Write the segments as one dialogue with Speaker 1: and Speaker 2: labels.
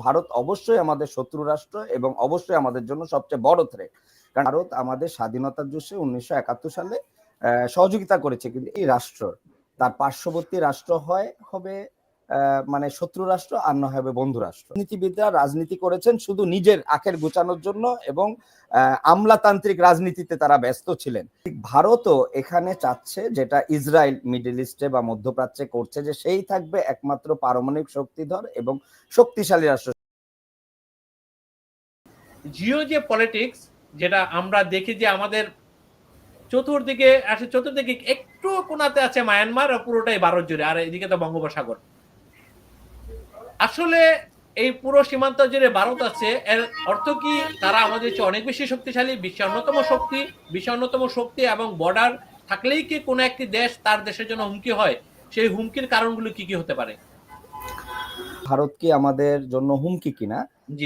Speaker 1: ভারত অবশ্যই আমাদের শত্রু রাষ্ট্র এবং অবশ্যই আমাদের জন্য সবচেয়ে বড় থ্রেট কারণ ভারত আমাদের স্বাধীনতার যুদ্ধে উনিশশো একাত্তর সালে সহযোগিতা করেছে কিন্তু এই রাষ্ট্র তার পার্শ্ববর্তী রাষ্ট্র হয়, হবে মানে শত্রু রাষ্ট্র আর না হবে বন্ধু রাষ্ট্র। নীতিবিদরা রাজনীতি করেছেন শুধু নিজের আখের গোছানোর জন্য এবং আমলাতান্ত্রিক রাজনীতিতে তারা ব্যস্ত ছিলেন। ভারতও এখানে চাচ্ছে যেটা ইসরায়েল, মিডল ইস্টে বা মধ্যপ্রাচ্যে করছে যে সেই থাকবে একমাত্র পারমাণবিক শক্তিধর এবং শক্তিশালী রাষ্ট্র।
Speaker 2: জিও যে পলিটিক্স যেটা আমরা দেখি যে আমাদের চতুর্দিকে, আসে চতুর্দিকে একটু কোনাতে আছে মায়ানমার, পুরোটাই ভারত জুড়ে। আর এদিকে তো বঙ্গোপসাগর। আসলে এই পুরো সীমান্ত জুড়ে ভারত আছে এর অর্থ কি? তারা আমাদের চেয়ে অনেক বেশি শক্তিশালী বিশ্বের অন্যতম শক্তি বিশ্বের অন্যতম শক্তি এবং বর্ডার থাকলেই কি কোনো একটি দেশ তার দেশের জন্য হুমকি হয়? সেই হুমকির কারণগুলো কি কি হতে পারে?
Speaker 1: ভারত কি আমাদের জন্য হুমকি কিনা?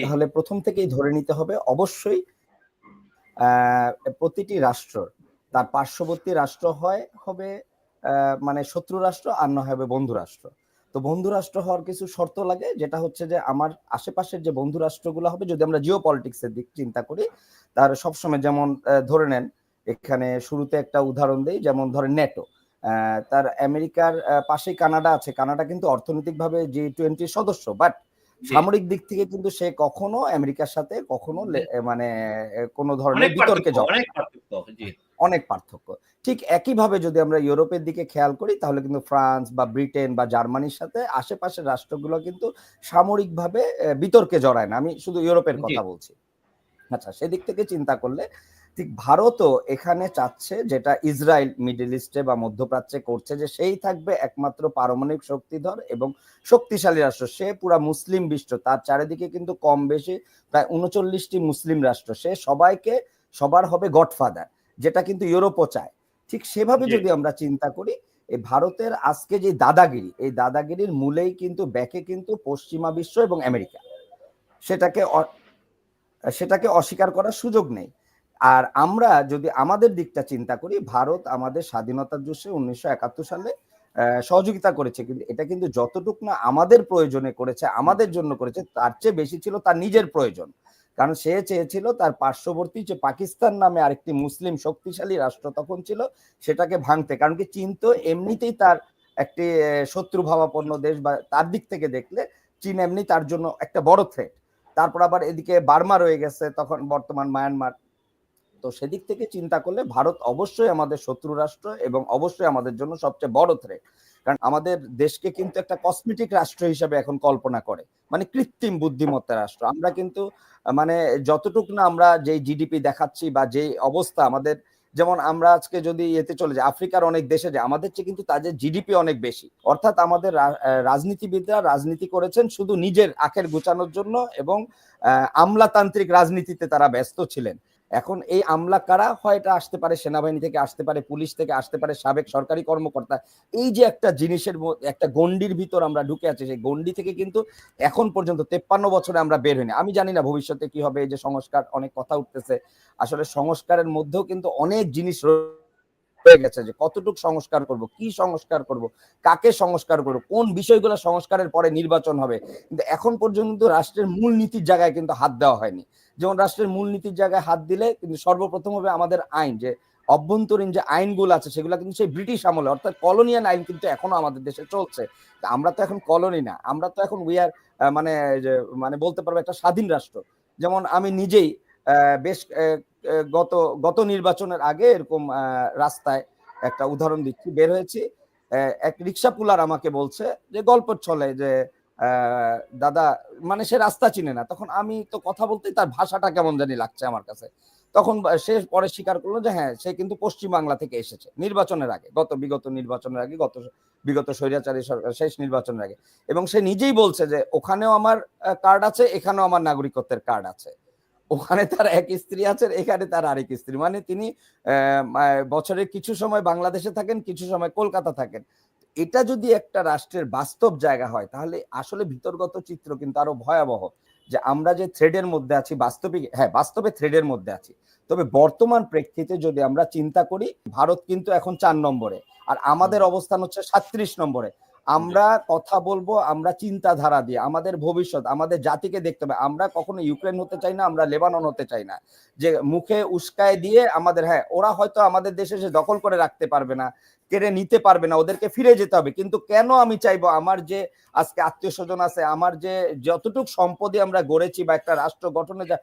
Speaker 1: তাহলে প্রথম থেকেই ধরে নিতে হবে অবশ্যই প্রতিটি রাষ্ট্র তার পার্শ্ববর্তী রাষ্ট্র হয় হবে মানে শত্রু রাষ্ট্র আর না হবে বন্ধু রাষ্ট্র। তো বন্ধু রাষ্ট্র হওয়ার কিছু শর্ত লাগে, যেটা হচ্ছে যে আমার আশেপাশের যে বন্ধু রাষ্ট্রগুলো হবে, যদি আমরা জিও পলিটিক্সের দিক চিন্তা করি তার সবসময় যেমন ধরে নেন, এখানে শুরুতে একটা উদাহরণ দেই, যেমন ধরেন নেটো তার আমেরিকার পাশে কানাডা আছে, কানাডা কিন্তু অর্থনৈতিকভাবে জি টোয়েন্টির সদস্য বাট। সামরিক দিক থেকে কিন্তু সে কখনো আমেরিকার সাথে কখনো মানে কোনো ধরনের
Speaker 2: অনেক
Speaker 1: বিতর্কে
Speaker 2: পার্থক্য অনেক পার্থক্য
Speaker 1: ঠিক একইভাবে যদি আমরা ইউরোপের দিকে খেয়াল করি তাহলে কিন্তু ফ্রান্স বা ব্রিটেন বা জার্মানির সাথে আশেপাশের রাষ্ট্রগুলো কিন্তু সামরিকভাবে বিতর্কে জড়ায় না। আমি শুধু ইউরোপের কথা বলছি। আচ্ছা সেদিক থেকে চিন্তা করলে ঠিক ভারতও এখানে চাচ্ছে যেটা ইসরায়েল মিডল ইস্টে বা মধ্যপ্রাচ্যে করছে যে সেই থাকবে একমাত্র পারমাণবিক শক্তিধর এবং শক্তিশালী রাষ্ট্র। সে পুরা মুসলিম বিশ্ব তার চারিদিকে কিন্তু কম বেশি প্রায় উনচল্লিশটি মুসলিম রাষ্ট্র। সে সবাইকে সবার হবে গডফাদার যেটা কিন্তু ইউরোপও চায়। ঠিক সেভাবে যদি আমরা চিন্তা করি এই ভারতের আজকে যে দাদাগিরি এই দাদাগিরির মূলেই কিন্তু ব্যাকে কিন্তু পশ্চিমা বিশ্ব এবং আমেরিকা। সেটাকে সেটাকে অস্বীকার করার সুযোগ নেই। আর আমরা যদি আমাদের দিকটা চিন্তা করি ভারত আমাদের স্বাধীনতার যুদ্ধে উনিশশো একাত্তর সালে সহযোগিতা করেছে। কিন্তু এটা কিন্তু যতটুক না আমাদের প্রয়োজনে করেছে আমাদের জন্য করেছে তার চেয়ে বেশি ছিল তার নিজের প্রয়োজন। কারণ সে চেয়েছিল তার পার্শ্ববর্তী যে পাকিস্তান নামে আরেকটি মুসলিম শক্তিশালী রাষ্ট্র তখন ছিল সেটাকে ভাঙতে। কারণ কি চীন তো এমনিতেই তার একটি আহ, শত্রু ভাবাপন্ন দেশ বা তার দিক থেকে দেখলে চীন এমনি তার জন্য একটা বড় থ্রেট তারপর আবার এদিকে বার্মা রয়ে গেছে তখন বর্তমান মায়ানমার। তো সেদিক থেকে চিন্তা করলে ভারত অবশ্যই আমাদের শত্রু রাষ্ট্র এবং অবশ্যই আমাদের জন্য সবচেয়ে বড় থ্রেট কারণ আমাদের দেশকে কিন্তু একটা কসমেটিক রাষ্ট্র হিসাবে এখন কল্পনা করে মানে কৃত্রিম বুদ্ধিমত্তা রাষ্ট্র। আমরা কিন্তু মানে যতটুক না আমরা যে জিডিপি দেখাচ্ছি বা যে অবস্থা আমাদের, যেমন আমরা আজকে যদি এতে চলে যাই, আফ্রিকার অনেক দেশে যে আমাদের চেয়ে কিন্তু তাদের জিডিপি অনেক বেশি। অর্থাৎ আমাদের রাজনীতিবিদরা রাজনীতি করেছেন শুধু নিজের আখের গোছানোর জন্য এবং আমলাতান্ত্রিক রাজনীতিতে তারা ব্যস্ত ছিলেন। এখন এই আমলা কারা? হয় এটা আসতে পারে সেনাবাহিনী থেকে, আসতে পারে পুলিশ থেকে, আসতে পারে সাবেক সরকারি কর্মকর্তা। এই যে একটা জিনিসের একটা গন্ডির ভিতর আমরা ঢুকে আছি, সেই গন্ডি থেকে কিন্তু এখন পর্যন্ত তেপ্পান্ন বছরে আমরা বের হইনি। আমি জানি না ভবিষ্যতে কি হবে, এই যে সংস্কার, অনেক কথা উঠতেছে। আসলে সংস্কারের মধ্যেও কিন্তু অনেক জিনিস রয়ে গেছে যে কতটুকু সংস্কার করব, কি সংস্কার করব, কাকে সংস্কার করব, কোন বিষয়গুলো সংস্কারের পরে নির্বাচন হবে। কিন্তু এখন পর্যন্ত রাষ্ট্রের মূল নীতির জায়গায় কিন্তু হাত দেওয়া হয়নি। যেমন রাষ্ট্রের মূলনীতির জায়গায় হাত দিলে কিন্তু সর্বপ্রথম হবে আমাদের আইন, যে অভ্যন্তরীণ যে আইনগুলো আছে সেগুলো কিন্তু সেই ব্রিটিশ আমলে, অর্থাৎ কলোনিয়াল আইন কিন্তু এখনও আমাদের দেশে চলছে। আমরা তো এখন কলোনি না, আমরা তো এখন উই আর মানে মানে বলতে পারব একটা স্বাধীন রাষ্ট্র। যেমন আমি নিজেই বেশ গত গত নির্বাচনের আগে এরকম রাস্তায় একটা উদাহরণ দিচ্ছি, বের হয়েছি। এক রিক্সা পুলার আমাকে বলছে যে গল্পের ছলে যে দাদা মানে সে রাস্তা চিনে না। তখন আমি তো কথা বলতে তার ভাষাটা কেমন জানি লাগছে আমার কাছে। তখন সে পরে স্বীকার করল যে হ্যাঁ সে কিন্তু পশ্চিম বাংলা থেকে এসেছে, নির্বাচনের আগে, গত বিগত নির্বাচনের আগে, গত বিগত স্বৈরাচারী সরকার শেষ নির্বাচনের আগে। এবং সে নিজেই বলছে যে, ওখানেও আমার কার্ড আছে, এখানেও আমার নাগরিকত্বের কার্ড আছে। ওখানে তার এক স্ত্রী আছে, এখানে তার আরেক স্ত্রী। মানে তিনি বছরের কিছু সময় বাংলাদেশে থাকেন, কিছু সময় কলকাতা থাকেন। এটা যদি একটা রাষ্ট্রের বাস্তব জায়গা হয় তাহলে আসলে ভিতরগত চিত্র কিন্তু আরও ভয়াবহ যে আমরা যে থ্রেডের মধ্যে আছি বাস্তবিক হ্যাঁ বাস্তবে থ্রেডের মধ্যে আছি। তবে বর্তমান প্রেক্ষিতে যদি আমরা চিন্তা করি ভারত কিন্তু এখন চার নম্বরে। আর আমাদের অবস্থান হচ্ছে সাত্রিশ নম্বরে। আমরা কথা বলব, আমরা চিন্তাধারা দিয়ে, আমাদের ভবিষ্যৎ, আমাদের জাতিকে দেখতে হবে। আমরা কখনো ইউক্রেন হতে চাই না, আমরা লেবানন হতে চাই না। যে মুখে উস্কায় দিয়ে আমাদের হ্যাঁ ওরা হয়তো আমাদের দেশে এসে দখল করে রাখতে পারবে না, কেড়ে নিতে পারবে না, ওদেরকে ফিরে যেতে হবে। কিন্তু কেন আমি চাইব আমার যে আজকে আত্মীয় স্বজন আছে, আমার যে যতটুক সম্পদে আমরা গড়েছি বা একটা রাষ্ট্র গঠনে যা